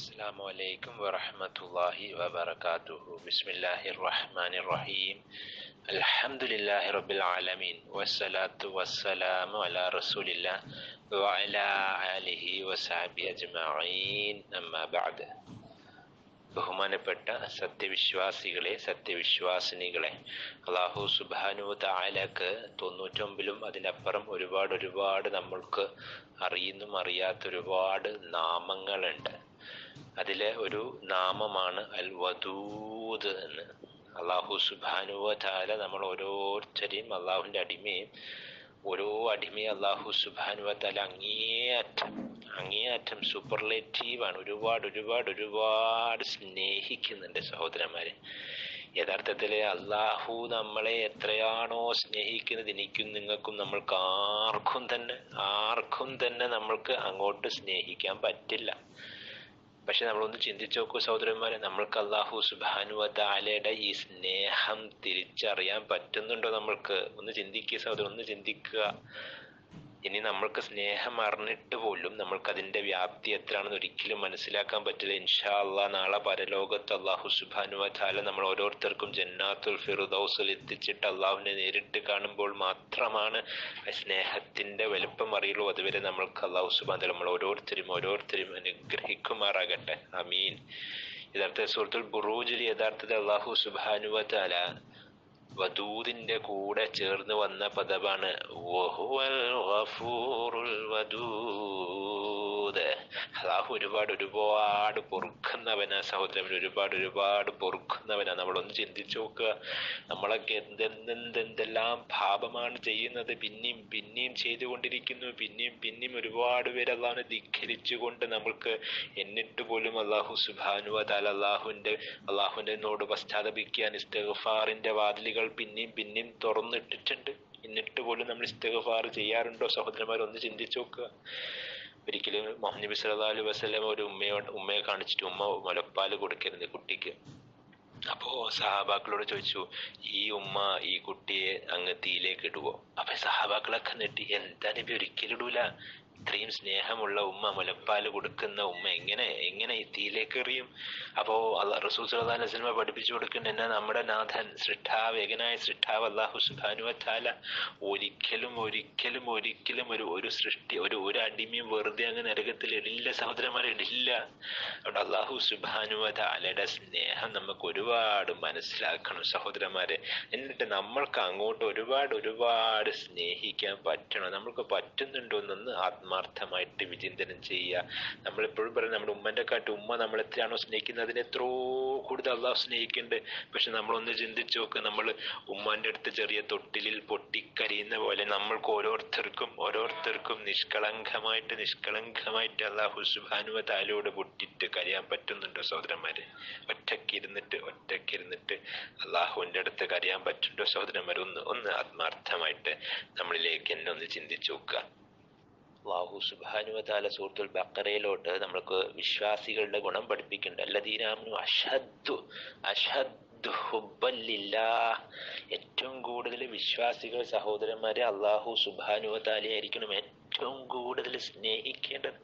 السلام عليكم ورحمة الله وبركاته بسم الله الرحمن الرحيم الحمد لله رب العالمين والصلاة والسلام على رسول الله وعلى آله وصحبه أجمعين أما بعد ബഹുമാനപ്പെട്ട സത്യവിശ്വാസികളെ സത്യവിശ്വാസിനികളെ അള്ളാഹു സുബാനു താലക്ക് തൊണ്ണൂറ്റൊമ്പതിലും അതിനപ്പുറം ഒരുപാട് ഒരുപാട് നമ്മൾക്ക് അറിയുന്നും അറിയാത്ത ഒരുപാട് നാമങ്ങളുണ്ട് അതിലെ ഒരു നാമമാണ് അൽ വദൂദ് എന്ന്. അള്ളാഹു സുബാനുവ താല നമ്മൾ ഓരോരുത്തരെയും അള്ളാഹുവിന്റെ അടിമയും ഓരോ അടിമയും അള്ളാഹു സുബാനുവ താല അങ്ങേയറ്റം അങ്ങേയറ്റം സൂപ്പർലേറ്റീവാണ് ഒരുപാട് ഒരുപാട് ഒരുപാട് സ്നേഹിക്കുന്നുണ്ട് സഹോദരന്മാരെ. യഥാർത്ഥത്തിൽ അള്ളാഹു നമ്മളെ എത്രയാണോ സ്നേഹിക്കുന്നത് എനിക്കും നിങ്ങൾക്കും നമ്മൾക്ക് ആർക്കും തന്നെ ആർക്കും തന്നെ നമ്മൾക്ക് അങ്ങോട്ട് സ്നേഹിക്കാൻ പറ്റില്ല. പക്ഷെ നമ്മളൊന്ന് ചിന്തിച്ചു നോക്കൂ സഹോദരന്മാരെ നമ്മൾക്ക് അള്ളാഹു സുബാനു താലയുടെ ഈ സ്നേഹം തിരിച്ചറിയാൻ പറ്റുന്നുണ്ടോ നമ്മൾക്ക്? ഒന്ന് ചിന്തിക്കുക സഹോദരൻ ഒന്ന് ചിന്തിക്കുക. ഇനി നമ്മൾക്ക് സ്നേഹം അറിഞ്ഞിട്ട് പോലും നമ്മൾക്ക് അതിന്റെ വ്യാപ്തി എത്രയാണെന്ന് ഒരിക്കലും മനസ്സിലാക്കാൻ പറ്റില്ല. ഇൻഷാ അള്ളാ നാളെ പരലോകത്ത് അള്ളാഹു സുബാനുവാല നമ്മൾ ഓരോരുത്തർക്കും ജന്നാത്തുൽ ഫിറുദൌസിൽ എത്തിച്ചിട്ട് അള്ളാഹുവിനെ നേരിട്ട് കാണുമ്പോൾ മാത്രമാണ് സ്നേഹത്തിന്റെ വലുപ്പം അറിയുള്ളൂ. അതുവരെ നമ്മൾക്ക് അള്ളാഹു സുബാൻ നമ്മൾ ഓരോരുത്തരും ഓരോരുത്തരും അനുഗ്രഹിക്കുമാറാകട്ടെ. അമീൻ യഥാർത്ഥ സുഹൃത്തുൽ ബുറൂജിൽ യഥാർത്ഥത്തിൽ അള്ളാഹു സുബാനുവ താല വദൂദിന്റെ കൂടെ ചേർന്ന് വന്ന പദമാണ് അള്ളാഹു ഒരുപാട് ഒരുപാട് പൊറുക്കുന്നവനാ സഹോദരൻ ഒരുപാട് ഒരുപാട് പൊറുക്കുന്നവനാ. നമ്മളൊന്ന് ചിന്തിച്ചു നോക്കുക നമ്മളൊക്കെ എന്തെന്തെന്തെല്ലാം പാപമാണ് ചെയ്യുന്നത്. പിന്നെയും പിന്നെയും ചെയ്തുകൊണ്ടിരിക്കുന്നു. പിന്നെയും പിന്നെയും ഒരുപാട് പേര് അള്ളാഹുനെ ധിഖരിച്ചുകൊണ്ട് നമ്മൾക്ക് എന്നിട്ട് പോലും അള്ളാഹു സുബാനു അതാൽ അള്ളാഹുവിന്റെ നോട് പശ്ചാത്തപിക്കാൻ ഇസ്തഗഫാറിന്റെ വാതിലുകൾ പിന്നെയും പിന്നെയും തുറന്നിട്ടിട്ടുണ്ട്. എന്നിട്ട് പോലും നമ്മൾ ഇസ്തഗഫാർ ചെയ്യാറുണ്ടോ? സഹോദരന്മാർ ഒന്ന് ചിന്തിച്ചു നോക്കുക ഒരിക്കലും മുഹമ്മദ് സല്ലാ വസ്ലം ഒരു ഉമ്മയോട് ഉമ്മയെ കാണിച്ചിട്ട് ഉമ്മ മുലപ്പാൽ കൊടുക്കരുത് കുട്ടിക്ക്. അപ്പോ സഹാബാക്കളോട് ചോദിച്ചു ഈ ഉമ്മ ഈ കുട്ടിയെ അങ്ങ് തീയിലേക്ക് ഇടുവോ? അപ്പൊ സഹാബാക്കളൊക്കെ നെട്ടി എന്താ നബി ഒരിക്കലും ഇടൂല. ഇത്രയും സ്നേഹമുള്ള ഉമ്മ മുലപ്പാൽ കൊടുക്കുന്ന ഉമ്മ എങ്ങനെ എങ്ങനെ തീയിലേക്ക് എറിയും? അപ്പോ റസൂൽ സല്ലാ അലൈസ്മ പഠിപ്പിച്ചു കൊടുക്കുന്ന എന്നാ നമ്മുടെ നാഥൻ സൃഷ്ടാവ് ഏകനായ സൃഷ്ടാവ് അള്ളാഹു സുബാനുവത്താല ഒരിക്കലും ഒരിക്കലും ഒരിക്കലും ഒരു ഒരു സൃഷ്ടി ഒരു ഒരു അടിമയും വെറുതെ അങ്ങ് നരകത്തിൽ ഇടില്ല സഹോദരന്മാരെ ഇടില്ല അവിടെ അള്ളാഹു സുബാനുവതാലയുടെ സ്നേഹം നമുക്ക് ഒരുപാട് മനസ്സിലാക്കണം സഹോദരന്മാരെ. എന്നിട്ട് നമ്മൾക്ക് അങ്ങോട്ട് ഒരുപാട് ഒരുപാട് സ്നേഹിക്കാൻ പറ്റണം. നമ്മൾക്ക് പറ്റുന്നുണ്ടോ എന്നൊന്ന് ആത്മ ആത്മാർത്ഥമായിട്ട് വിചിന്തനം ചെയ്യുക. നമ്മളെപ്പോഴും പറയും നമ്മുടെ ഉമ്മന്റെ കാട്ട് ഉമ്മ നമ്മൾ എത്രയാണോ സ്നേഹിക്കുന്നത് അതിന് എത്രയോ കൂടുതൽ അള്ളാഹ് സ്നേഹിക്കുന്നുണ്ട്. പക്ഷെ നമ്മളൊന്ന് ചിന്തിച്ചു നോക്ക് നമ്മൾ ഉമ്മാന്റെ അടുത്ത് ചെറിയ തൊട്ടിലിൽ പൊട്ടിക്കരിയുന്ന പോലെ നമ്മൾക്ക് ഓരോരുത്തർക്കും ഓരോരുത്തർക്കും നിഷ്കളങ്കമായിട്ട് നിഷ്കളങ്കമായിട്ട് അള്ളാഹു സുബാനുവ താലോട് പൊട്ടിട്ട് കരയാൻ പറ്റുന്നുണ്ടോ സഹോദരന്മാര്? ഒറ്റക്കിരുന്നിട്ട് ഒറ്റക്കിരുന്നിട്ട് അള്ളാഹുവിന്റെ അടുത്ത് കരയാൻ പറ്റുന്നുണ്ടോ സഹോദരന്മാർ ഒന്ന് ഒന്ന് ആത്മാർത്ഥമായിട്ട് നമ്മളിലേക്ക് എന്നെ ഒന്ന് ചിന്തിച്ചു നോക്കുക. അള്ളാഹു സുബാനുവതാല സൂറത്തുൽ ബക്കറയിലോട്ട് നമ്മൾക്ക് വിശ്വാസികളുടെ ഗുണം പഠിപ്പിക്കുന്നുണ്ട്. അല്ലദീനാമനു അഷദ്ദു അഷദ്ദു ഹുബല്ലില്ല ഏറ്റവും കൂടുതൽ വിശ്വാസികൾ സഹോദരന്മാരെ അള്ളാഹു സുബാനുവതാലയായിരിക്കണം ഏറ്റവും കൂടുതൽ സ്നേഹിക്കേണ്ടത്.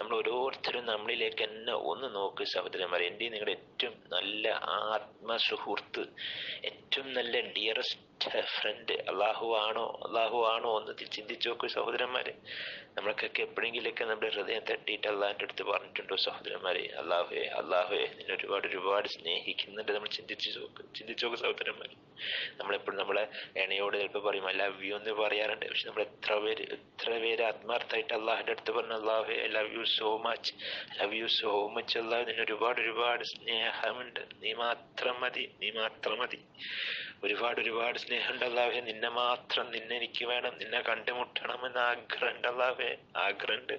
നമ്മൾ ഓരോരുത്തരും നമ്മളിലേക്ക് തന്നെ ഒന്ന് നോക്ക് സഹോദരന്മാരെ. എന്റെ നിങ്ങളുടെ ഏറ്റവും നല്ല ആത്മസുഹൃത്ത് ഏറ്റവും നല്ല ഡിയറസ്റ്റ് ഫ്രണ്ട് അള്ളാഹു ആണോ? അള്ളാഹു ആണോ എന്ന് ചിന്തിച്ചു നോക്കൂ സഹോദരന്മാരെ. നമ്മൾക്കൊക്കെ എപ്പോഴെങ്കിലൊക്കെ നമ്മുടെ ഹൃദയം തട്ടിയിട്ട് അള്ളാഹിന്റെ അടുത്ത് പറഞ്ഞിട്ടുണ്ടോ സഹോദരന്മാരെ അള്ളാഹുയെ അള്ളാഹുയെ നിന്നെ ഒരുപാട് ഒരുപാട് സ്നേഹിക്കുന്നുണ്ട് നമ്മൾ ചിന്തിച്ചു നോക്ക്. ചിന്തിച്ചു നോക്ക് സഹോദരന്മാരെ. നമ്മളെപ്പോഴും നമ്മളെ എണയോട് ചിലപ്പോൾ പറയും ഐ ലവ് യു എന്ന് പറയാറുണ്ട്. പക്ഷെ നമ്മൾ എത്ര പേര് എത്ര പേര് ആത്മാർത്ഥമായിട്ട് അള്ളാഹിന്റെ അടുത്ത് പറഞ്ഞു Allah I love you so much love you so much Allah നിന്നെ ഒരുപാട് ഒരുപാട് സ്നേഹമുണ്ട്. നീ മാത്രം മതി നീ മാത്രം മതി. ഒരുപാട് ഒരുപാട് സ്നേഹമുണ്ട് അല്ലാവേ നിന്നെ മാത്രം നിന്നെ എനിക്ക് വേണം നിന്നെ കണ്ടുമുട്ടണമെന്ന് ആഗ്രഹമുണ്ട് അല്ലാവേ ആഗ്രഹമുണ്ട്.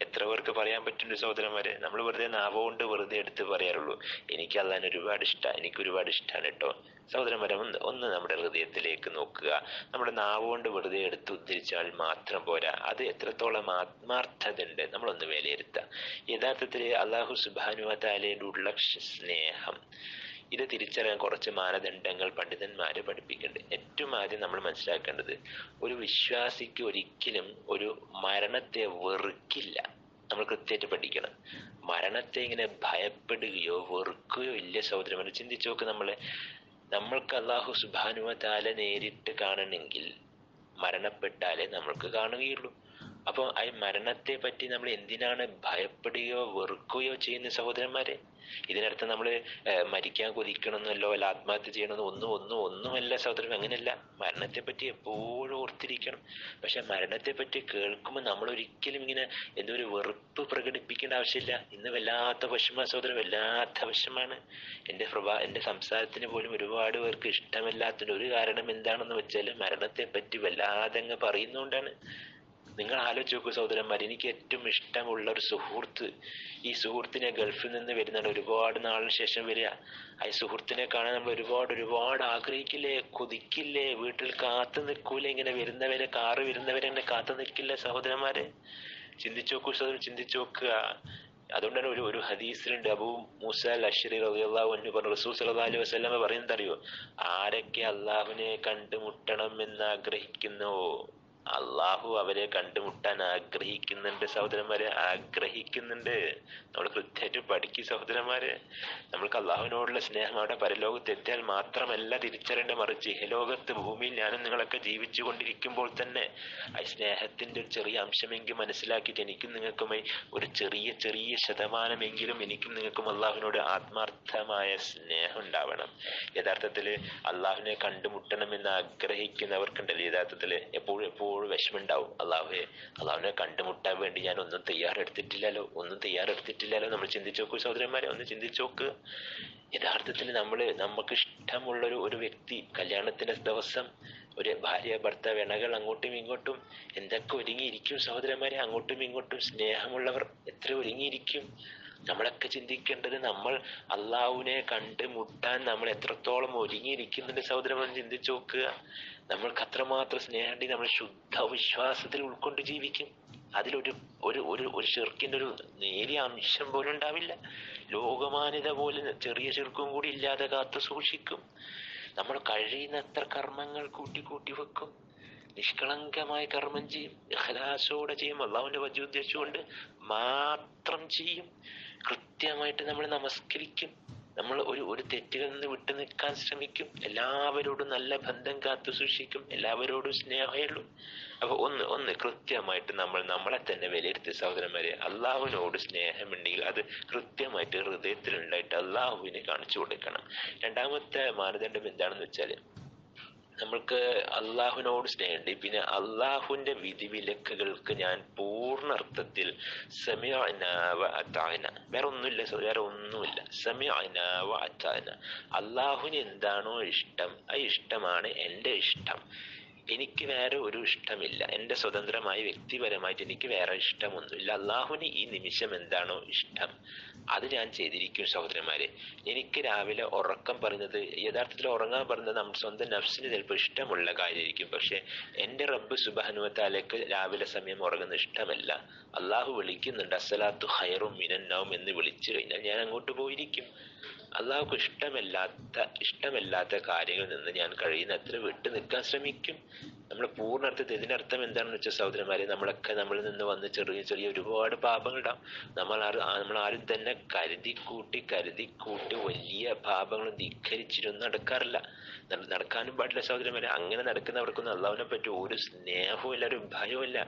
എത്ര പേർക്ക് പറയാൻ പറ്റുന്നുണ്ട് സഹോദരന്മാരെ? നമ്മൾ വെറുതെ നാവുകൊണ്ട് വെറുതെ എടുത്ത് പറയാറുള്ളൂ. എനിക്ക് അല്ലാൻ ഒരുപാട് ഇഷ്ടമാണ് എനിക്ക് ഒരുപാട് ഇഷ്ടമാണ് കേട്ടോ. സഹോദരന്മാരെ ഒന്ന് ഒന്ന് നമ്മുടെ ഹൃദയത്തിലേക്ക് നോക്കുക. നമ്മുടെ നാവുകൊണ്ട് വെറുതെ എടുത്ത് ഉദ്ധരിച്ചാൽ മാത്രം പോരാ. അത് എത്രത്തോളം ആത്മാർത്ഥത ഉണ്ട് നമ്മളൊന്ന് വിലയിരുത്തുക യഥാർത്ഥത്തിൽ അള്ളാഹു സുബാനുവതാലയുടെ ഉള്ള സ്നേഹം. ഇത് തിരിച്ചറിയാൻ കുറച്ച് മാനദണ്ഡങ്ങൾ പണ്ഡിതന്മാര് പഠിപ്പിക്കുന്നുണ്ട് ഏറ്റവും ആദ്യം നമ്മൾ മനസ്സിലാക്കേണ്ടത് ഒരു വിശ്വാസിക്ക് ഒരിക്കലും ഒരു മരണത്തെ വെറുക്കില്ല. നമ്മൾ കൃത്യമായിട്ട് പഠിക്കണം. മരണത്തെ ഇങ്ങനെ ഭയപ്പെടുകയോ വെറുക്കുകയോ ഇല്ല സഹോദരന്മാരെ ചിന്തിച്ചു നോക്ക് നമ്മളെ. നമ്മൾക്ക് അള്ളാഹു സുബാനുവ താല നേരിട്ട് കാണണമെങ്കിൽ മരണപ്പെട്ടാലേ നമ്മൾക്ക് കാണുകയുള്ളൂ. അപ്പോൾ ആ മരണത്തെ പറ്റി നമ്മൾ എന്തിനാണ് ഭയപ്പെടുകയോ വെറുക്കുകയോ ചെയ്യുന്ന സഹോദരന്മാരെ? ഇതിനർത്ഥം നമ്മൾ മരിക്കാൻ കൊതിക്കണമെന്നല്ലോ അല്ല ആത്മഹത്യ ചെയ്യണമെന്നോ ഒന്നും ഒന്നും ഒന്നുമല്ല സഹോദരൻ അങ്ങനെയല്ല. മരണത്തെ പറ്റി എപ്പോഴും ഓർത്തിരിക്കണം. പക്ഷെ മരണത്തെ പറ്റി കേൾക്കുമ്പോൾ നമ്മൾ ഒരിക്കലും ഇങ്ങനെ എന്തോ ഒരു വെറുപ്പ് പ്രകടിപ്പിക്കേണ്ട ആവശ്യമില്ല. ഇന്ന് വല്ലാത്ത വശമാണ് സഹോദരൻ വല്ലാത്ത വിഷമാണ് എന്റെ പ്രഭാ എന്റെ സംസാരത്തിന് പോലും ഒരുപാട് പേർക്ക് ഇഷ്ടമല്ലാത്തതിന് ഒരു കാരണം എന്താണെന്ന് വെച്ചാൽ മരണത്തെ പറ്റി വല്ലാതെ അങ്ങ് പറയുന്നതുകൊണ്ടാണ്. നിങ്ങൾ ആലോചിച്ച് നോക്കൂ സഹോദരന്മാർ എനിക്ക് ഏറ്റവും ഇഷ്ടമുള്ള ഒരു സുഹൃത്ത് ഈ സുഹൃത്തിനെ ഗൾഫിൽ നിന്ന് വരുന്നുണ്ട് ഒരുപാട് നാളിന് ശേഷം വരിക. ആ സുഹൃത്തിനെ കാണാൻ നമ്മൾ ഒരുപാട് ഒരുപാട് ആഗ്രഹിക്കില്ലേ? കൊതിക്കില്ലേ? വീട്ടിൽ കാത്തു നിൽക്കൂലേ? ഇങ്ങനെ വരുന്നവരെ കാറ് വരുന്നവരെ ഇങ്ങനെ കാത്തു നിൽക്കില്ല സഹോദരന്മാരെ? ചിന്തിച്ചു നോക്കൂ സഹോദരൻ ചിന്തിച്ചു നോക്കുക അതുകൊണ്ടാണ് ഒരു ഒരു ഹദീസിലുണ്ട്. അബൂ മൂസ അഷ്രി റളിയല്ലാഹു അൻഹു പറഞ്ഞു റസൂൽ സല്ലല്ലാഹു അലൈഹി വസല്ലമ പറയുന്നത് അറിയോ? ആരൊക്കെ അള്ളാഹുവിനെ കണ്ടുമുട്ടണം എന്ന് ആഗ്രഹിക്കുന്നുവോ അള്ളാഹു അവരെ കണ്ടുമുട്ടാൻ ആഗ്രഹിക്കുന്നുണ്ട് സഹോദരന്മാരെ ആഗ്രഹിക്കുന്നുണ്ട്. നമ്മൾ കൃത്യമായിട്ട് പഠിക്കും സഹോദരന്മാരെ. നമ്മൾക്ക് അള്ളാഹുവിനോടുള്ള സ്നേഹം അവിടെ പരലോകത്ത് എത്തിയാൽ മാത്രമല്ല തിരിച്ചറിയേണ്ട മറിച്ച് ഇഹലോകത്ത് ഭൂമിയിൽ ഞാനും നിങ്ങളൊക്കെ ജീവിച്ചു കൊണ്ടിരിക്കുമ്പോൾ തന്നെ ആ സ്നേഹത്തിന്റെ ഒരു ചെറിയ അംശമെങ്കിലും മനസ്സിലാക്കിയിട്ട് എനിക്കും നിങ്ങൾക്കുമായി ഒരു ചെറിയ ചെറിയ ശതമാനമെങ്കിലും എനിക്കും നിങ്ങൾക്കും അള്ളാഹുവിനോട് ആത്മാർത്ഥമായ സ്നേഹം ഉണ്ടാവണം. യഥാർത്ഥത്തിൽ അള്ളാഹുവിനെ കണ്ടുമുട്ടണമെന്ന് ആഗ്രഹിക്കുന്നവർക്കുണ്ടല്ലോ. യഥാർത്ഥത്തിൽ എപ്പോഴും എപ്പോഴും വിഷമുണ്ടാവും അള്ളാഹുവെ അള്ളാഹുവിനെ കണ്ടുമുട്ടാൻ വേണ്ടി ഞാൻ ഒന്നും തയ്യാറെടുത്തിട്ടില്ലല്ലോ. ഒന്നും തയ്യാറെടുത്തിട്ടില്ലല്ലോ നമ്മൾ ചിന്തിച്ചു നോക്കൂ സഹോദരന്മാരെ ഒന്ന് ചിന്തിച്ചു നോക്ക്. യഥാർത്ഥത്തിൽ നമ്മൾ നമുക്ക് ഇഷ്ടമുള്ള ഒരു ഒരു വ്യക്തി കല്യാണത്തിന്റെ ദിവസം ഒരു ഭാര്യ ഭർത്താവ് ഇണകൾ അങ്ങോട്ടും ഇങ്ങോട്ടും എന്തൊക്കെ ഒരുങ്ങിയിരിക്കും സഹോദരന്മാരെ അങ്ങോട്ടും ഇങ്ങോട്ടും സ്നേഹമുള്ളവർ എത്ര ഒരുങ്ങിയിരിക്കും. നമ്മളൊക്കെ ചിന്തിക്കേണ്ടത് നമ്മൾ അള്ളാഹുവിനെ കണ്ട് മുട്ടാൻ നമ്മൾ എത്രത്തോളം ഒരുങ്ങിയിരിക്കുന്നുണ്ട് സഹോദരന്മാർ ചിന്തിച്ചു നോക്കുക നമ്മൾക്ക് അത്രമാത്രം സ്നേഹമുണ്ട് നമ്മൾ ശുദ്ധ വിശ്വാസത്തിൽ ഉൾക്കൊണ്ട് ജീവിക്കും. അതിലൊരു ഒരു ഒരു ഒരു ചെറുക്കിന്റെ ഒരു നേരിയ അംശം പോലും ഉണ്ടാവില്ല. ലോകമാന്യത പോലെ ചെറിയ ചെറുക്കും കൂടി ഇല്ലാതെ കാത്തു സൂക്ഷിക്കും. നമ്മൾ കഴിയുന്നത്ര കർമ്മങ്ങൾ കൂട്ടി കൂട്ടി വെക്കും. നിഷ്കളങ്കമായ കർമ്മം ചെയ്യും. ഹലാസോടെ ചെയ്യും. അള്ളാഹുവിന്റെ വജി ഉദ്ദേശിച്ചുകൊണ്ട് മാത്രം ചെയ്യും. കൃത്യമായിട്ട് നമ്മൾ നമസ്കരിക്കും. നമ്മൾ ഒരു ഒരു തെറ്റിൽ നിന്ന് വിട്ടു നിൽക്കാൻ ശ്രമിക്കും. എല്ലാവരോടും നല്ല ബന്ധം കാത്തു സൂക്ഷിക്കും. എല്ലാവരോടും സ്നേഹമുള്ളൂ. അപ്പൊ ഒന്ന് ഒന്ന് കൃത്യമായിട്ട് നമ്മൾ നമ്മളെ തന്നെ വിലയിരുത്തി സഹോദരന്മാരെ അള്ളാഹുവിനോട് സ്നേഹമുണ്ടെങ്കിൽ അത് കൃത്യമായിട്ട് ഹൃദയത്തിലുണ്ടായിട്ട് അള്ളാഹുവിനെ കാണിച്ചു കൊടുക്കണം. രണ്ടാമത്തെ മാനദണ്ഡം എന്താണെന്ന് വെച്ചാൽ നമ്മൾക്ക് അള്ളാഹുവിനോട് സ്നേഹമുണ്ട്. പിന്നെ അള്ളാഹുവിന്റെ വിധിവിലക്കുകൾക്ക് ഞാൻ പൂർണ അർത്ഥത്തിൽ സമയനാവ വേറെ ഒന്നുമില്ല വേറെ ഒന്നുമില്ല. സമയനാവ അത്താന അള്ളാഹുവിന് എന്താണോ ഇഷ്ടം ആ ഇഷ്ടമാണ് എന്റെ ഇഷ്ടം. എനിക്ക് വേറെ ഒരു ഇഷ്ടമില്ല. എന്റെ സ്വതന്ത്രമായി വ്യക്തിപരമായിട്ട് എനിക്ക് വേറെ ഇഷ്ടമൊന്നുമില്ല. അള്ളാഹുവിന് ഈ നിമിഷം എന്താണോ ഇഷ്ടം? അത് ഞാൻ ചെയ്തിരിക്കും സഹോദരന്മാരെ. എനിക്ക് രാവിലെ ഉറക്കം പറയുന്നത് യഥാർത്ഥത്തിൽ ഉറങ്ങാൻ പറയുന്നത് നമ്മുടെ സ്വന്തം നഫ്സിന് ചിലപ്പോൾ ഇഷ്ടമുള്ള കാര്യമായിരിക്കും. പക്ഷെ എന്റെ റബ്ബ് സുബാനുവത്താലേക്ക് രാവിലെ സമയം ഉറങ്ങുന്ന ഇഷ്ടമല്ല. അള്ളാഹു വിളിക്കുന്നുണ്ട് അസലാത്തു ഹൈറും മിനന്നാവും എന്ന് വിളിച്ചു കഴിഞ്ഞാൽ ഞാൻ അങ്ങോട്ട് പോയിരിക്കും. അള്ളാഹുക്ക് ഇഷ്ടമല്ലാത്ത ഇഷ്ടമല്ലാത്ത കാര്യങ്ങളിൽ നിന്ന് ഞാൻ കഴിയുന്നത്ര വിട്ടു നിൽക്കാൻ ശ്രമിക്കും. നമ്മൾ പൂർണർത്ഥത്തിൽ അർത്ഥം എന്താണെന്ന് വെച്ചാൽ സഹോദരന്മാരെ നമ്മളൊക്കെ നമ്മളിൽ നിന്ന് വന്ന് ചെറിയ ചെറിയ ഒരുപാട് പാപങ്ങളുണ്ടാവും. നമ്മൾ നമ്മൾ ആരും തന്നെ കരുതി കൂട്ടി കരുതി കൂട്ടി വലിയ പാപങ്ങളും ധിഖരിച്ചിട്ടൊന്നും നടക്കാറില്ല. നടക്കാനും പാടില്ല സഹോദരന്മാരെ. അങ്ങനെ നടക്കുന്നവർക്കൊന്നും അള്ളാഹുവിനെ പറ്റി ഒരു സ്നേഹവും ഇല്ല ഒരു ഭയവും ഇല്ല.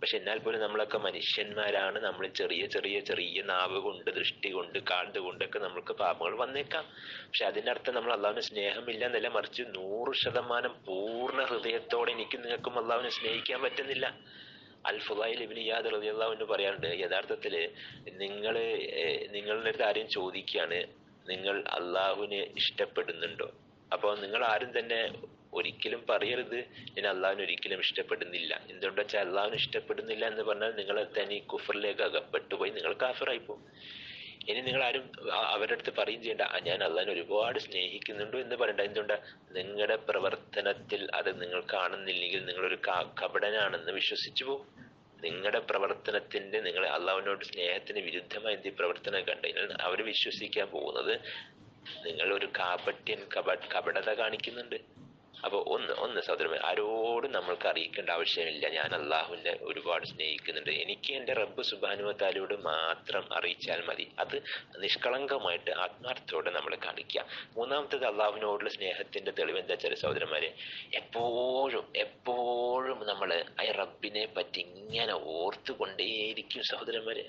പക്ഷെ എന്നാൽ പോലും നമ്മളൊക്കെ മനുഷ്യന്മാരാണ്. നമ്മൾ ചെറിയ ചെറിയ ചെറിയ നാവ് കൊണ്ട് ദൃഷ്ടി കൊണ്ട് കാണ്ട് കൊണ്ടൊക്കെ നമ്മൾക്ക് പാപങ്ങൾ വന്നേക്കാം. പക്ഷെ അർത്ഥം നമ്മൾ അള്ളാഹുവിന് സ്നേഹമില്ല എന്നല്ല മറിച്ച് നൂറ് ശതമാനം പൂർണ ഹൃദയത്തോടെ നിങ്ങൾക്കും അള്ളാഹുവിനെ സ്നേഹിക്കാൻ പറ്റുന്നില്ല. അൽ അൽഫുദായിൽ ഇബിന് യാദ് റളിയല്ലാഹു പറയാറുണ്ട് യഥാർത്ഥത്തിൽ നിങ്ങൾ നിങ്ങളുടെ അടുത്ത് ആരെയും ചോദിക്കുകയാണ് നിങ്ങൾ അള്ളാഹുവിനെ ഇഷ്ടപ്പെടുന്നുണ്ടോ? അപ്പോൾ നിങ്ങൾ ആരും തന്നെ ഒരിക്കലും പറയരുത് ഞാൻ അള്ളാഹുവിനെ ഒരിക്കലും ഇഷ്ടപ്പെടുന്നില്ല. എന്തുകൊണ്ടെന്ന് വെച്ചാൽ അള്ളാഹുവിനെ ഇഷ്ടപ്പെടുന്നില്ല എന്ന് പറഞ്ഞാൽ നിങ്ങൾ തന്നെ കുഫറിലേക്ക് അകപ്പെട്ടു പോയി നിങ്ങൾ കാഫറായി പോകും ഇനി നിങ്ങൾ ആരും അവരുടെ അടുത്ത് പറയും ചെയ്യേണ്ട. ഞാൻ അള്ളാഹിനെ ഒരുപാട് സ്നേഹിക്കുന്നുണ്ടോ എന്ന് പറയണ്ട എന്തുകൊണ്ട് നിങ്ങളുടെ പ്രവർത്തനത്തിൽ അത് നിങ്ങൾ കാണുന്നില്ലെങ്കിൽ നിങ്ങളൊരു കപടനാണെന്ന് വിശ്വസിച്ചു പോകും നിങ്ങളുടെ പ്രവർത്തനത്തിന്റെ നിങ്ങൾ അള്ളാഹുവിനോട് സ്നേഹത്തിന് വിരുദ്ധമായ എന്ത് പ്രവർത്തനം കണ്ടതിനാൽ അവർ വിശ്വസിക്കാൻ പോകുന്നത് നിങ്ങൾ ഒരു കാപട്യൻ കപ കപടത കാണിക്കുന്നുണ്ട്. അപ്പൊ ഒന്ന് ഒന്ന് സഹോദരൻ ആരോടും നമ്മൾക്ക് അറിയിക്കേണ്ട ആവശ്യമില്ല. ഞാൻ അള്ളാഹുവിനെ ഒരുപാട് സ്നേഹിക്കുന്നുണ്ട്. എനിക്ക് എന്റെ റബ്ബ് സുബാനുവത്താലോട് മാത്രം അറിയിച്ചാൽ മതി. അത് നിഷ്കളങ്കമായിട്ട് ആത്മാർത്ഥത്തോടെ നമ്മൾ കാണിക്കുക. മൂന്നാമത്തത് അള്ളാഹുവിനോടുള്ള സ്നേഹത്തിന്റെ തെളിവ് എന്താ വെച്ചാൽ സഹോദരന്മാരെ എപ്പോഴും എപ്പോഴും നമ്മൾ ആ റബ്ബിനെ പറ്റി ഇങ്ങനെ ഓർത്തുകൊണ്ടേയിരിക്കും സഹോദരന്മാരെ.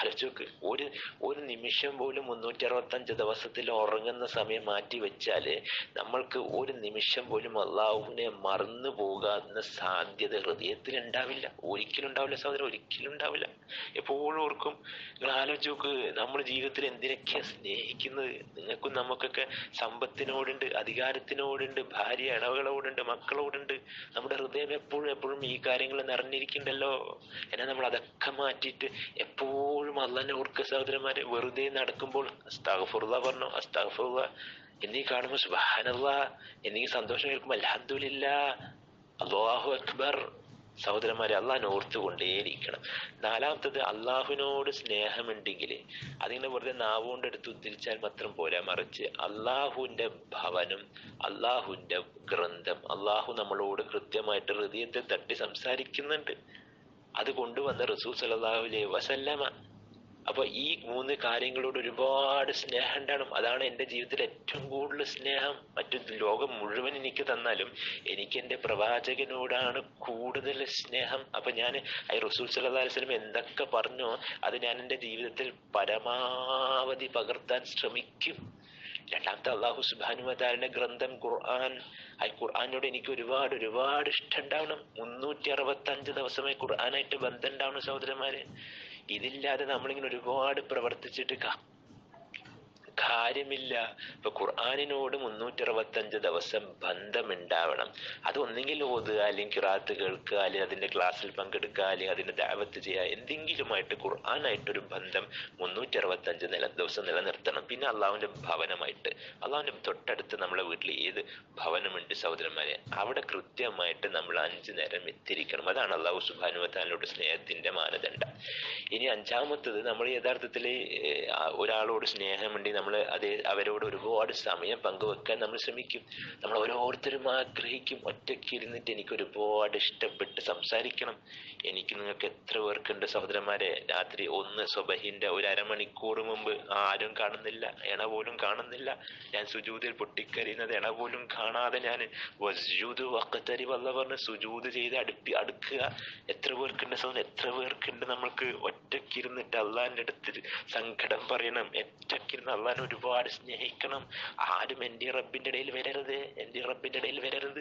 ആലോചിച്ച് ഒരു ഒരു നിമിഷം പോലും മുന്നൂറ്റി അറുപത്തഞ്ച് ദിവസത്തിൽ ഉറങ്ങുന്ന സമയം മാറ്റി വെച്ചാൽ നമ്മൾക്ക് ഒരു നിമിഷം പോലും അള്ളാഹുവിനെ മറന്നു പോകാവുന്ന സാധ്യത ഹൃദയത്തിൽ ഉണ്ടാവില്ല ഒരിക്കലും ഉണ്ടാവില്ല സഹോദരൻ ഒരിക്കലും ഉണ്ടാവില്ല. എപ്പോഴും ഓർക്കും നിങ്ങൾ ആലോചിച്ച് നോക്ക് നമ്മുടെ ജീവിതത്തിൽ എന്തിനൊക്കെയാ സ്നേഹിക്കുന്നത്? നിങ്ങൾക്കും നമുക്കൊക്കെ സമ്പത്തിനോടുണ്ട് അധികാരത്തിനോടുണ്ട് ഭാര്യ ഇണവുകളോടുണ്ട് മക്കളോടുണ്ട്. നമ്മുടെ ഹൃദയം എപ്പോഴും എപ്പോഴും ഈ കാര്യങ്ങൾ നിറഞ്ഞിരിക്കണ്ടല്ലോ. എന്നാൽ നമ്മൾ അതൊക്കെ മാറ്റിയിട്ട് എപ്പോഴും അള്ളാനെ ഓർക്കുക സഹോദരന്മാരെ വെറുതെ നടക്കുമ്പോൾ അസ്താഗ്ഫിറുല്ലാ പറഞ്ഞു അസ്താഗ്ഫിറുല്ലാ എന്നീ കാണുമ്പോൾ സുബ്ഹാനല്ല എന്നീ സന്തോഷം കേൾക്കുമ്പോൾ അലഹദില്ല അള്ളാഹു അക്ബർ. സഹോദരന്മാരെ അള്ളാഹിനെ ഓർത്തുകൊണ്ടേയിരിക്കണം. നാലാമത്തത് അള്ളാഹുവിനോട് സ്നേഹമുണ്ടെങ്കിൽ അതിങ്ങനെ വെറുതെ നാവുകൊണ്ട് എടുത്ത് ഉദ്ധരിച്ചാൽ മാത്രം പോരാ. മറിച്ച് അള്ളാഹുവിന്റെ ഭവനം അള്ളാഹുവിന്റെ ഗ്രന്ഥം അള്ളാഹു നമ്മളോട് കൃത്യമായിട്ട് ഹൃദയത്തെ തട്ടി സംസാരിക്കുന്നുണ്ട്. അത് കൊണ്ടുവന്ന റസൂൽ അലൈഹി വസല്ലമ അപ്പൊ ഈ മൂന്ന് കാര്യങ്ങളോട് ഒരുപാട് സ്നേഹം ഉണ്ടാകണം അതാണ് എന്റെ ജീവിതത്തിൽ ഏറ്റവും കൂടുതൽ സ്നേഹം. മറ്റു ലോകം മുഴുവൻ എനിക്ക് തന്നാലും എനിക്ക് എന്റെ പ്രവാചകനോടാണ് കൂടുതൽ സ്നേഹം. അപ്പൊ ഞാൻ ഈ റസൂൽ സല്ലല്ലാഹു അലൈഹി വസല്ലം എന്തൊക്കെ പറഞ്ഞോ അത് ഞാൻ എന്റെ ജീവിതത്തിൽ പരമാവധി പകർത്താൻ ശ്രമിക്കും. രണ്ടാമത്തെ അള്ളാഹു സുബാനുവതാലിന്റെ ഗ്രന്ഥം ഖുർആൻ. ആ ഖുർആാനോട് എനിക്ക് ഒരുപാട് ഒരുപാട് ഇഷ്ടം ഉണ്ടാവണം. മുന്നൂറ്റി അറുപത്തി അഞ്ച് ദിവസമായി ഖുർആനായിട്ട് ബന്ധം ഉണ്ടാവണം സഹോദരന്മാരെ. ഇതില്ലാതെ നമ്മളിങ്ങനെ ഒരുപാട് പ്രവർത്തിച്ചിട്ട് കാര്യമില്ല. ഇപ്പൊ ഖുർആാനിനോട് മുന്നൂറ്റി അറുപത്തി അഞ്ച് ദിവസം ബന്ധമുണ്ടാവണം. അത് ഒന്നെങ്കിൽ ഓതുക അല്ലെങ്കിൽ കിറാത്ത് കേൾക്കുക അല്ലെങ്കിൽ അതിന്റെ ക്ലാസ്സിൽ പങ്കെടുക്കുക അല്ലെങ്കിൽ അതിന്റെ ദാവത്ത് ചെയ്യുക. എന്തെങ്കിലുമായിട്ട് ഖുർആാനായിട്ടൊരു ബന്ധം മുന്നൂറ്റി അറുപത്തി നില ദിവസം നിലനിർത്തണം. പിന്നെ അള്ളാഹുവിന്റെ ഭവനമായിട്ട്. അള്ളാഹുവിന്റെ തൊട്ടടുത്ത് നമ്മുടെ വീട്ടിൽ ഏത് ഭവനമുണ്ട് സഹോദരന്മാരെ? അവിടെ കൃത്യമായിട്ട് നമ്മൾ അഞ്ചു നേരം എത്തിരിക്കണം അതാണ് അള്ളാഹു സുബാനുവത്താനോട് സ്നേഹത്തിന്റെ മാനദണ്ഡം. ഇനി അഞ്ചാമത്തത് നമ്മൾ യഥാർത്ഥത്തിൽ ഒരാളോട് സ്നേഹമുണ്ടെങ്കിൽ നമ്മൾ അത് അവരോട് ഒരുപാട് സമയം പങ്കുവെക്കാൻ നമ്മൾ ശ്രമിക്കും. നമ്മൾ ഓരോരുത്തരും ആഗ്രഹിക്കും. ഒറ്റയ്ക്ക് ഇരുന്നിട്ട് എനിക്ക് ഒരുപാട് ഇഷ്ടപ്പെട്ട് സംസാരിക്കണം. എനിക്ക് നിങ്ങൾക്ക് എത്ര പേർക്കുണ്ട് സഹോദരന്മാരെ? രാത്രി ഒന്ന് സ്വബഹിന്റെ ഒരു അരമണിക്കൂർ മുമ്പ് ആരും കാണുന്നില്ല. എണ പോലും കാണുന്നില്ല. ഞാൻ സുജൂതിൽ പൊട്ടിക്കരിയുന്നത് എണ പോലും കാണാതെ ഞാൻ വസ്ജൂത് വക്കത്തരി വല്ല പറഞ്ഞ് സുജൂത് ചെയ്ത് അടുപ്പി അടുക്കുക. എത്ര പേർക്കുണ്ട് സഹോദരൻ? എത്ര പേർക്കുണ്ട് നമ്മൾക്ക് ഒറ്റയ്ക്കിരുന്നിട്ട് അള്ളാന്റെ അടുത്ത് സങ്കടം പറയണം. ഒറ്റയ്ക്കിരുന്ന് അള്ളാൻ ഒരുപാട് സ്നേഹിക്കണം. ആരും എന്റെ റബ്ബിന്റെ ഇടയിൽ വരരുത് എന്റെ റബ്ബിന്റെ ഇടയിൽ വരരുത്.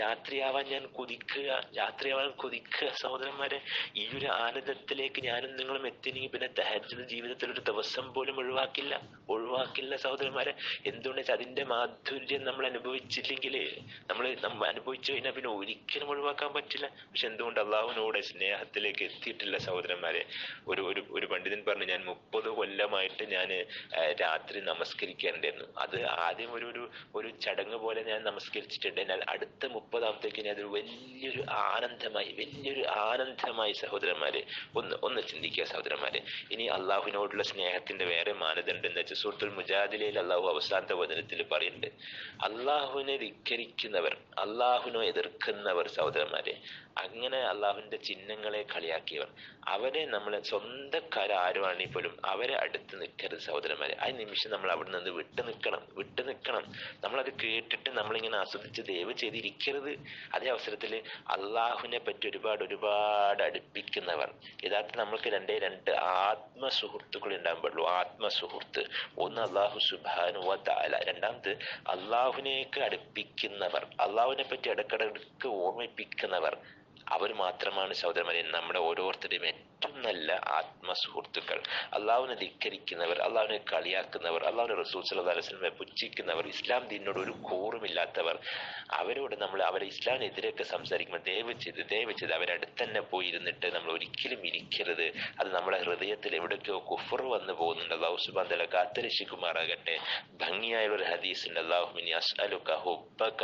രാത്രിയാവാൻ ഞാൻ കൊതിക്കുക രാത്രിയാവാൻ കൊതിക്കുക. സഹോദരന്മാരെ ഈ ഒരു ആനന്ദത്തിലേക്ക് ഞാനും നിങ്ങളും എത്തിനെങ്കിൽ പിന്നെ തഹജ് ജീവിതത്തിൽ ഒരു ദിവസം പോലും ഒഴിവാക്കില്ല. ഒഴിവാക്കില്ല സഹോദരന്മാരെ. എന്തുകൊണ്ട് അതിന്റെ മാധുര്യം നമ്മൾ അനുഭവിച്ചില്ലെങ്കിൽ നമ്മൾ നമ്മൾ അനുഭവിച്ചു കഴിഞ്ഞാൽ പിന്നെ ഒരിക്കലും ഒഴിവാക്കാൻ പറ്റില്ല. പക്ഷെ എന്തുകൊണ്ട് അള്ളാഹുവിനോട് സ്നേഹത്തിലേക്ക് എത്തിയിട്ടില്ല സഹോദരന്മാരെ? ഒരു ഒരു പണ്ഡിതൻ പറഞ്ഞു ഞാൻ മുപ്പത് കൊല്ലമായിട്ട് ഞാൻ രാത്രി നമസ്കരിക്കാറുണ്ടായിരുന്നു അത് ആദ്യം ഒരു ഒരു ഒരു ചടങ്ങ് പോലെ ഞാൻ നമസ്കരിച്ചിട്ടുണ്ട്. എന്നാൽ അടുത്ത മുപ്പതാമത്തേക്ക് ഞാൻ അതൊരു വലിയൊരു ആനന്ദമായി വലിയൊരു ആനന്ദമായി സഹോദരന്മാരെ ഒന്ന് ഒന്ന് ചിന്തിക്കുക സഹോദരന്മാരെ. ഇനി അള്ളാഹുവിനോടുള്ള സ്നേഹത്തിന്റെ വേറെ മാനദണ്ഡം എന്ന് വെച്ചാൽ സുഹൃത്തുൽ മുജാദിലയിൽ അള്ളാഹു അവസാനത്തെ വചനത്തിൽ പറയുന്നുണ്ട്. അള്ളാഹുവിനെ ധിക്കരിക്കുന്നവർ അള്ളാഹുവിനെ എതിർക്കുന്നവർ സഹോദരന്മാരെ അങ്ങനെ അള്ളാഹുവിന്റെ ചിഹ്നങ്ങളെ കളിയാക്കിയവർ. അവരെ നമ്മളെ സ്വന്തക്കാരാരുവാണെങ്കിൽ പോലും അവരെ അടുത്ത് നിൽക്കരുത് സഹോദരന്മാരെ. ആ നിമിഷം നമ്മൾ അവിടെ നിന്ന് വിട്ടു നിൽക്കണം വിട്ടു നിൽക്കണം നമ്മളത് കേട്ടിട്ട് നമ്മളിങ്ങനെ ആസ്വദിച്ച് ദയവ് ചെയ്തിരിക്കരുത്. അതേ അവസരത്തിൽ അള്ളാഹുവിനെ പറ്റി ഒരുപാട് ഒരുപാട് അടുപ്പിക്കുന്നവർ. യഥാർത്ഥം നമ്മൾക്ക് രണ്ടേ രണ്ട് ആത്മസുഹൃത്തുക്കൾ ഉണ്ടാകാൻ പാടുള്ളൂ ആത്മസുഹൃത്ത്. ഒന്ന് അള്ളാഹു സുബാനു താല രണ്ടാമത് അള്ളാഹുവിനേക്ക് അടുപ്പിക്കുന്നവർ. അള്ളാഹുവിനെ പറ്റി ഇടക്കിടക്ക് ഓർമ്മിപ്പിക്കുന്നവർ. അവർ മാത്രമാണ് സഹോദരന്മാരെ നമ്മുടെ ഓരോരുത്തരുടെയും ഏറ്റവും നല്ല ആത്മസുഹൃത്തുക്കൾ. അള്ളാഹുവിനെ ധിക്കരിക്കുന്നവർ അള്ളാഹുവിനെ കളിയാക്കുന്നവർ അള്ളാഹുവിനെ റസൂൽ വസല്ലമയെ പുച്ഛിക്കുന്നവർ ഇസ്ലാം ദീനിനോട് ഒരു കൂറുമില്ലാത്തവർ അവരോട് നമ്മൾ അവരെ ഇസ്ലാമിനെതിരെയൊക്കെ സംസാരിക്കുമ്പോൾ ദയവ് ചെയ്ത് ദയവ് ചെയ്ത് അവരടുത്ത് തന്നെ പോയി ഇരുന്നിട്ട് നമ്മൾ ഒരിക്കലും ഇരിക്കരുത്. അത് നമ്മുടെ ഹൃദയത്തിൽ എവിടേക്കോ കുഫർ വന്നു പോകുന്നുണ്ട്. അള്ളാഹു സുബാൻ തല കാത്തരക്ഷിക്കുമാറാകട്ടെ. ഭംഗിയായ ഒരു ഹദീസ് ഉണ്ട് അള്ളാഹുമിനി അസ്അലുക ഹുബ്ബക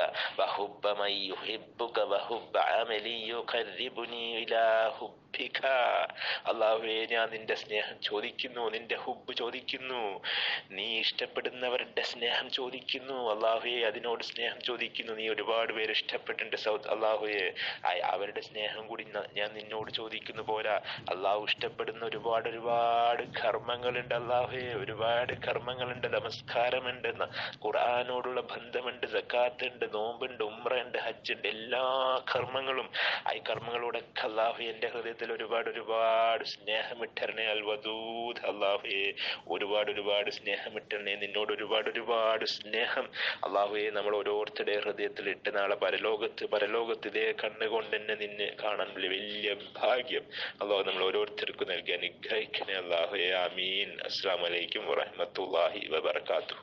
യുഹിബ്ബുക ഹുബ്ബിക അള്ളാഹുവേ ഞാൻ നിന്റെ സ്നേഹം ചോദിക്കുന്നു നിന്റെ ഹുബ് ചോദിക്കുന്നു നീ ഇഷ്ടപ്പെടുന്നവരുടെ സ്നേഹം ചോദിക്കുന്നു അള്ളാഹുയെ അതിനോട് സ്നേഹം ചോദിക്കുന്നു നീ ഒരുപാട് പേര് ഇഷ്ടപ്പെട്ടിട്ടുണ്ട് സൗത്ത് അള്ളാഹുയെ അവരുടെ സ്നേഹം കൂടി ഞാൻ നിന്നോട് ചോദിക്കുന്നു പോരാ അള്ളാഹു ഇഷ്ടപ്പെടുന്ന ഒരുപാട് ഒരുപാട് കർമ്മങ്ങളുണ്ട് അള്ളാഹുയെ ഒരുപാട് കർമ്മങ്ങളുണ്ട് നമസ്കാരമുണ്ട് ഖുർആാനോടുള്ള ബന്ധമുണ്ട് സക്കാത്ത് ഉണ്ട് നോമ്പുണ്ട് ഉമ്ര ഉണ്ട് ഹജ്ജ് ഉണ്ട് എല്ലാ കർമ്മങ്ങളും ആ കർമ്മങ്ങളോടൊക്കെ അള്ളാഹു എന്റെ ഹൃദയത്തിൽ ഒരുപാട് ഒരുപാട് സ്നേഹമിട്ടരണേ അൽ വദൂദ് അള്ളാഹുയെ ഒരുപാട് ഒരുപാട് സ്നേഹമിട്ടരണേ നിന്നോട് ഒരുപാട് ഒരുപാട് സ്നേഹം. അള്ളാഹുയെ നമ്മൾ ഓരോരുത്തരുടെ ഹൃദയത്തിൽ ഇട്ട് നാളെ പരലോകത്ത് പരലോകത്ത് ഇതേ കണ്ണുകൊണ്ട് തന്നെ നിന്നെ കാണാൻ വലിയ ഭാഗ്യം അള്ളാഹു നമ്മൾ ഓരോരുത്തർക്കും നൽകി അനുഗ്രഹിക്കണേ അള്ളാഹുയെ ആമീൻ. അസ്സാം വലൈക്കും വറഹമത്തല്ലാഹി വബർക്കാത്തു